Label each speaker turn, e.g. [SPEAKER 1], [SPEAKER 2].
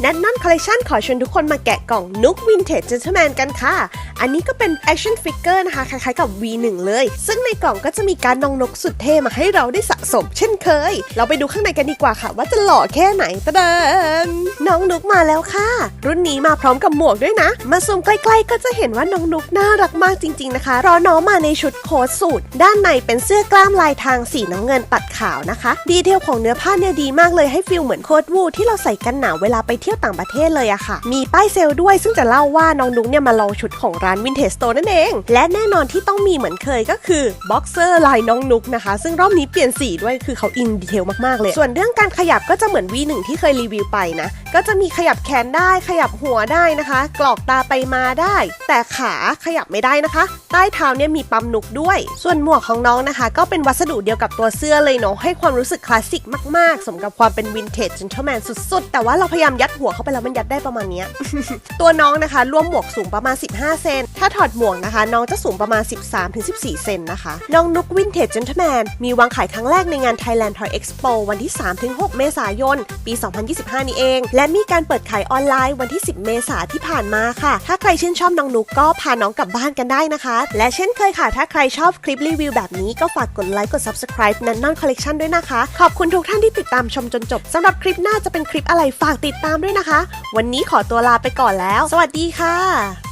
[SPEAKER 1] แนทนอนคอลเลคชันขอชวนทุกคนมาแกะกล่องนุกวินเทจเจนเทอร์แมนกันค่ะ อันนี้ก็เป็นแอคชั่นฟิกเกอร์นะคะ คล้ายๆกับ V1 เลย ซึ่งในกล่องก็จะมีการน้องนกสุดเท่มาให้เราได้สะสมเช่นเคย เราไปดูข้างในกันดีกว่าค่ะ ว่าจะหล่อแค่ไหนตะเดนน้ องนุกมาแล้วค่ะ รุ่นนี้มาพร้อมกับหมวกด้วยนะ มาซูมใกล้ๆ ก็จะเห็นว่าน้องนุกน่ารักมากจริง ๆนะคะเพราะน้องมาในชุดโค้ทสูทด้านในเป็นเสื้อกล้ามลายทางสีน้ำเงินตัดขาวนะคะ ดีเทลของเนื้อผ้าเนี่ยดีมากเลยให้ฟีลเหมือนโค้ทวูที่เราใส่กันหนาวเวลาไปเที่ยวต่างประเทศเลยอะค่ะ มีป้ายเซลล์ด้วยซึ่งจะเล่าว่าน้องนุกเนี่ยมาลองชุดของร้านวินเทจสโตร์นั่นเอง และแน่นอนที่ต้องมีเหมือนเคยก็คือบ็อกเซอร์ลายน้องนุกนะคะ ซึ่งรอบนี้เปลี่ยนสีด้วยคือเขาอินดีเทลมากๆเลย ส่วนเรื่องการขยับก็จะเหมือน V1 ที่เคยรีวิวไปนะก็จะมีขยับแขนได้ขยับหัวได้นะคะ กรอกตาไปมาได้ แต่ขาขยับไม่ได้นะคะ ใต้เท้าเนี่ยมีปั๊มนุกด้วย ส่วนหมวกของน้องนะคะ ก็เป็นวัสดุเดียวกับตัวเสื้อเลยเนาะให้ความรู้สึกคลาสสิกมากๆ สมกับความเป็นวินเทจ e n น l e m a n สุดๆ แต่ว่าเราพยายามยัดหัวเข้าไปแล้วมันยัดได้ประมาณเนี้ยตัวน้องนะคะรวมหมวกสูงประมาณ 15 เซนถ้าถอดหมวกนะคะ น้องจะสูงประมาณ 13-14 เซนนะคะน้องนุกวินเทจ e n น l e m a n มีวางขายครั้งแรกในงาน Thailand Toy Expo วันที่ 3-6 เมษายน ปี 2025 นี้เองและมีการเปิดขายออนไลน์วันที่ 10 เมษายนที่ผ่านมาค่ะ ถ้าใครชื่นชอบน้องนุกก็พาน้องกลับบ้านกันได้นะคะ และเช่นเคยค่ะ ถ้าใครชอบคลิปรีวิวแบบนี้ก็ฝากกดไลค์กด subscribe นันนอนคอลเลกชันด้วยนะคะ ขอบคุณทุกท่านที่ติดตามชมจนจบสำหรับคลิปหน้าจะเป็นคลิปอะไรฝากติดตามด้วยนะคะ วันนี้ขอตัวลาไปก่อนแล้ว สวัสดีค่ะ